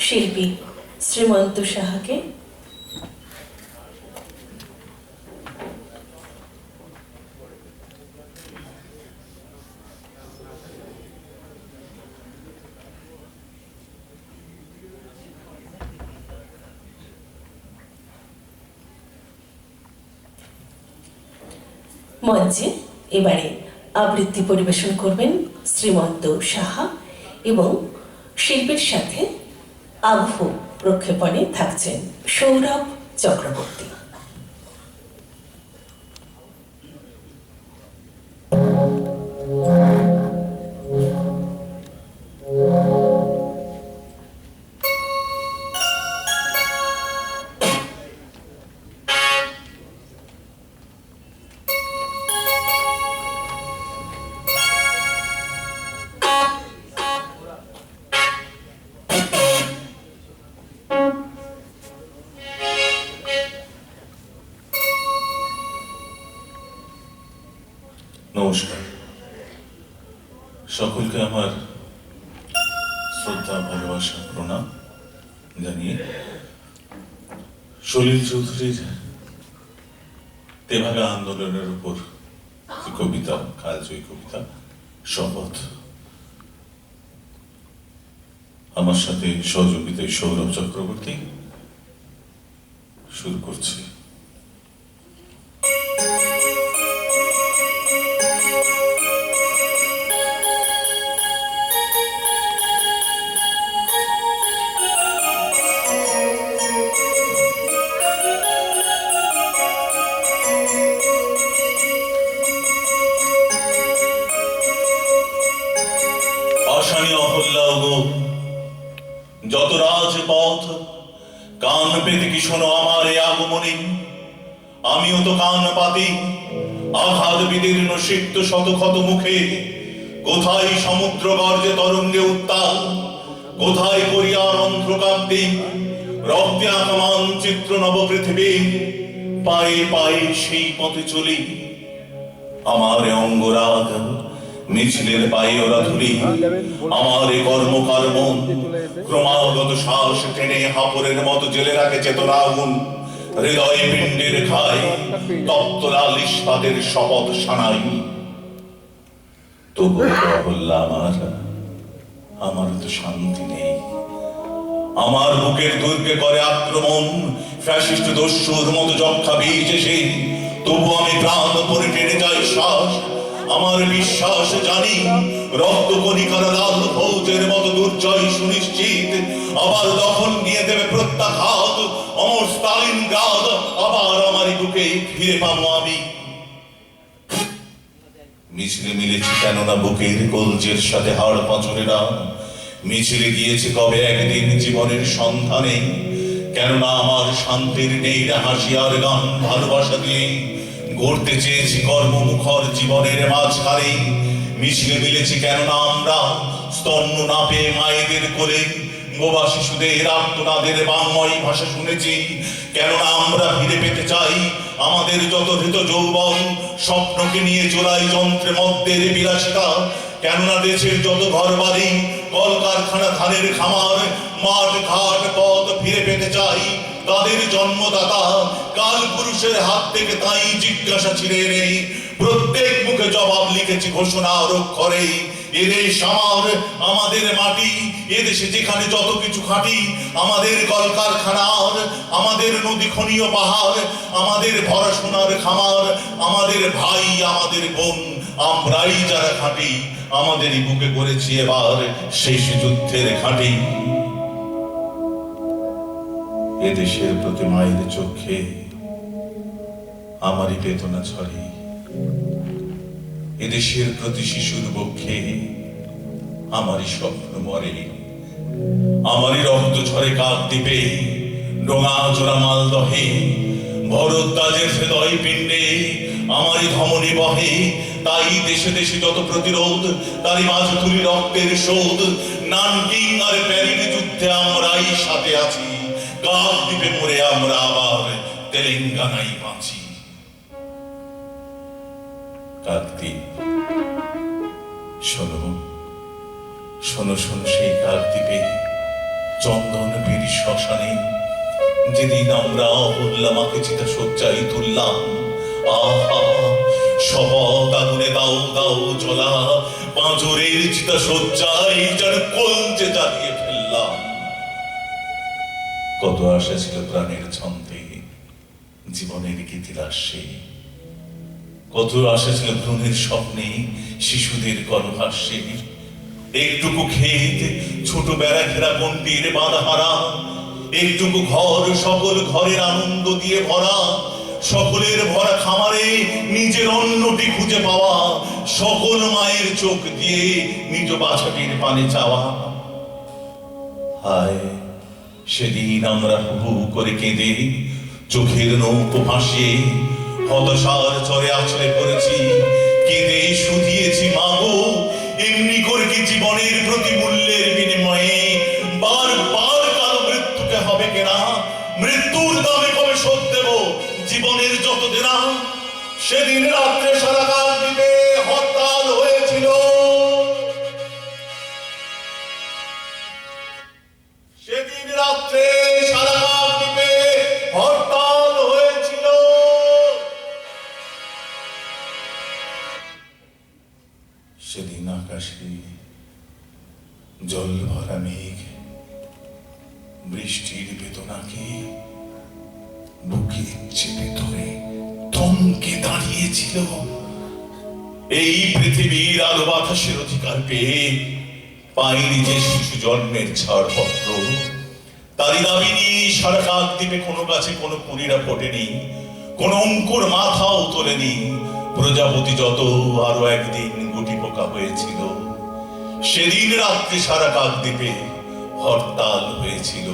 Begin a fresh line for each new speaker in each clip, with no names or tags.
শিল্পী শ্রীমন্ত সাহাকে। মঞ্চে এবারে আবৃত্তি পরিবেশন করবেন শ্রীমন্ত সাহা এবং শিল্পীর সাথে আবহ প্রক্ষেপণে থাকছেন সৌরভ চক্রবর্তী।
নমস্কার। সকলকে আমার শ্রদ্ধা, ভালোবাসা, প্রণাম জানিয়ে সলিল চৌধুরীর তেভাগা আন্দোলনের উপর কবিতা, কালজয়ী কবিতা, শপথ, আমার সাথে সহযোগিতায় সৌরভ চক্রবর্তী শুরু করছি। যত রাজপথ, কান পেতে কি শোনো আমার এ আগমনী? আমিও তো কান পাতি, আঘাত বিদীর্ণ সিক্ত শত ক্ষত মুখে, কোথায় সমুদ্র গর্জে তরঙ্গে উত্তাল, কোথায় করিয়ার অন্ধ্রকান্তি, রক্তে আঁকা মানচিত্র নব পৃথিবী, পায়ে পায়ে সেই পথে চলি। আমার অঙ্গরাগ মিছিলের পায়ে ওরা ধুলি। আমার এ কর্ম কর্ম ক্রমাগত শ্বাস টেনে হাপরের মতো জেলে রাখে চেতনা আগুন হৃদয় পিণ্ডের খায়, তপ্ত লাল শপথ সানাই। তবু আমার আমার তো শান্তি নেই। আমার বুকের দুর্গে করে আক্রমণ, ফ্যাসিস্ট দস্যুর মতো যক্ষা বীজ এসে, তবু আমি প্রাণ পরে টেনে যাই আমার বিশ্বাস জানি রক্ত কণিকার লাল ফৌজের মতো দুর্জয় সুনিশ্চিত। আবার দখল নিয়ে দেবে প্রত্যাঘাত, অমর স্টালিন গ্রাদ আবার আমার বুকে ফিরে পাবো আমি। মিছিলে মিলেছি কেননা বুকের কলজের সাথে হাড় পাঁচরেরা মিছিলে গিয়েছে কবে একদিন জীবনের সন্ধানে? কেননা আমার শান্তির নেই হাসিয়ার গান ভালোবাসা দিয়ে গড়তে চেয়েছি কর্মমুখর জীবনের মাঝখানে। মিছিলে মিলেছি কেননা আমরা স্তন্য না পেয়ে মায়েদের কোলে। বোবা শিশুদের আত্মনাদের বাংময় ভাষা শুনেছি। কেননা আমরা ফিরে পেতে চাই আমাদের যত হৃত যৌবন, স্বপ্নকে নিয়ে চোরাই যন্ত্রে মদ্যের বিলাসিতা। কেননা দেশের যত ঘর বাড়ি কলকারখানা ধানের খামার, মাঠ ঘাট পথ ফিরে পেতে চাই তাদের জন্মদাতা কাল পুরুষের হাত থেকে তাই জিজ্ঞাসা ছিঁড়ে নেই প্রত্যেক মুখে জবাব লিখেছি, ঘোষণা অক্ষরে এদেশ আমার, আমাদের মাটি। এদেশে যেখানে যত কিছু খাটি, আমাদের কলকারখানার, আমাদের নদী খনীয় পাহাড়, আমাদের ভরাসোনার খামার, আমাদের ভাই, আমাদের বোন, আমরাই যারা খাটি, আমাদেরই বুকে করেছি এবার শেষ যুদ্ধের খাটি এদেশের প্রতি মায়ের চোখে আমারই বেদনা ছড়ে। এদেশের প্রতি শিশুর বক্ষে আমারই স্বপ্ন মরে। আমারই রক্ত ঝরে কাক দ্বীপে, ডোঙা জোড়া মালদহে ভরদ্বাজের হৃদয় পিণ্ডে আমারই ধমনী বহে। তাই দেশে দেশে যত প্রতিরোধ, তারই মাঝ তুলি রক্তের শোধ। নানকিং আর যুদ্ধে আমরাই সাথে আছি। মরে আমরা আবার তেলেঙ্গানাই বাঁচি। শোনো শোনো শোনো সেই চন্দন শ্মশানে। যেদিন আমরা অহল্লামাকে চিতা সজ্জায় তুললাম, আহা, শপথ আগুনে দাও দাও, জ্বলা, পাঁজরের চিতা সজ্জায় যেন কলজে কত আশা ছিল প্রাণের ছন্দে, জীবনের গীতিরাশে কত আশা ছিল ভ্রূণের স্বপ্নে, শিশুদের গর্ভাস্যে একটুকু ক্ষেত ছোট বেড়া ঘেরা গন্ডির বাঁধাহারা। একটুকু ঘর, সকল ঘরের আনন্দ দিয়ে ভরা। সকলের ভরা খামারে নিজের অন্নটি খুঁজে পাওয়া। সকল মায়ের চোখ দিয়ে নিজ বাছাটির পানে চাওয়া। হায় সেদিন আমরা হু করে কেঁদে চোখের নৌকো ভাসিয়ে হতাশার চরে আছড়ে পড়েছি। কেঁদে শুধিয়েছি মাগো এমনি করে কি জীবনের প্রতি মূল্যের বিনিময়ে বার বার কালো মৃত্যুকে হবে কেনা? মৃত্যুর দামে কবে শোধ দেব জীবনের যত দেনা? সেদিন রাত্রে সারা কাল দিবে হরতাল হয়েছিল। রাত্রে সারা হরতাল হয়েছিল। সেদিন আকাশে জল ভরা মেঘ, বৃষ্টির বেদনাকে বুকে চেপে ধরে থমকে দাঁড়িয়েছিল। এই পৃথিবীর আলো বাতাসের অধিকার পেয়ে পাইনি যে শিশু জন্মের ছাড়পত্র। তারই দাবি নিয়ে সারা কাক দ্বীপে কোনো গাছে কোনো পুরীরা ফোটেনি, কোন অঙ্কুর মাথাও তোলেনি। প্রজাপতি যত আরও একদিন গুটি পোকা হয়েছিল, সেদিন রাত্রি সারা কাক দ্বীপে হরতাল হয়েছিল।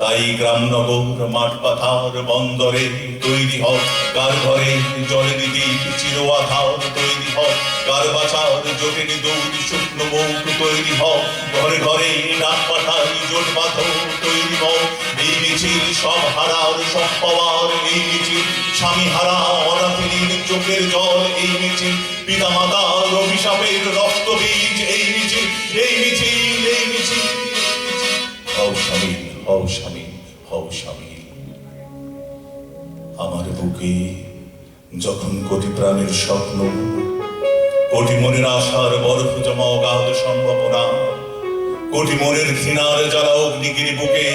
তাই গ্রামনগর মাঠ পাথার বন্দরে তৈরি হোক, কার ঘরে জলে দিদি চির আধার তৈরি হোক, কার বাছার জোটেনি দৌড়ি শুকনো মুখ তৈরি হোক, ঘরে ঘরে ডাক পাঠার জোট পাথর তৈরি হোক, এই মিছিল সব হারার, সব পাওয়ার, এই মিছিল স্বামী হারা অনাথিনীর চোখের জল, এই মিছিল পিতা মাতার অভিশাপের রক্ত বীজ এই মিছিল এই মিছিল এই মিছিল। স্বামী। হও স্বামী হও স্বামী। আমার বুকে যখন কোটি প্রাণের স্বপ্ন কোটি মনের আশার বরফ জমা অগাধ সম্ভাবনা কোটি মনের ঘৃণার জ্বালা অগ্নিগিরি বুকে,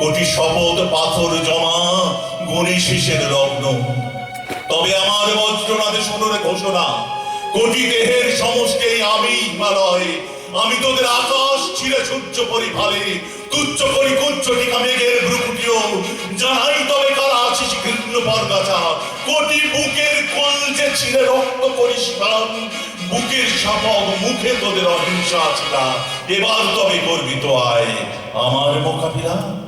কোটি শপথ পাথর জমা গণি শেষের লগ্ন তবে আমার বজ্রনাথে সোনরে ঘোষণা, কোটি দেহের সমষ্টি আমি হিমালয় আমি তোদের আকাশ ছিঁড়ে সূর্য পরিভালে, তুচ্ছ করি কুচ্ছ টিকা মেঘের ভ্রুকুটিও। জানাই তবে কারা আছিস ঘৃণ্য পরগাছা। কোটি বুকের কলজে ছিঁড়ে রক্ত পরিষ্কার বুকের সাপক মুখে তোদের অহিংসা ছিল। এবার তবে গর্বিত আয় আমার মোকাবিলা।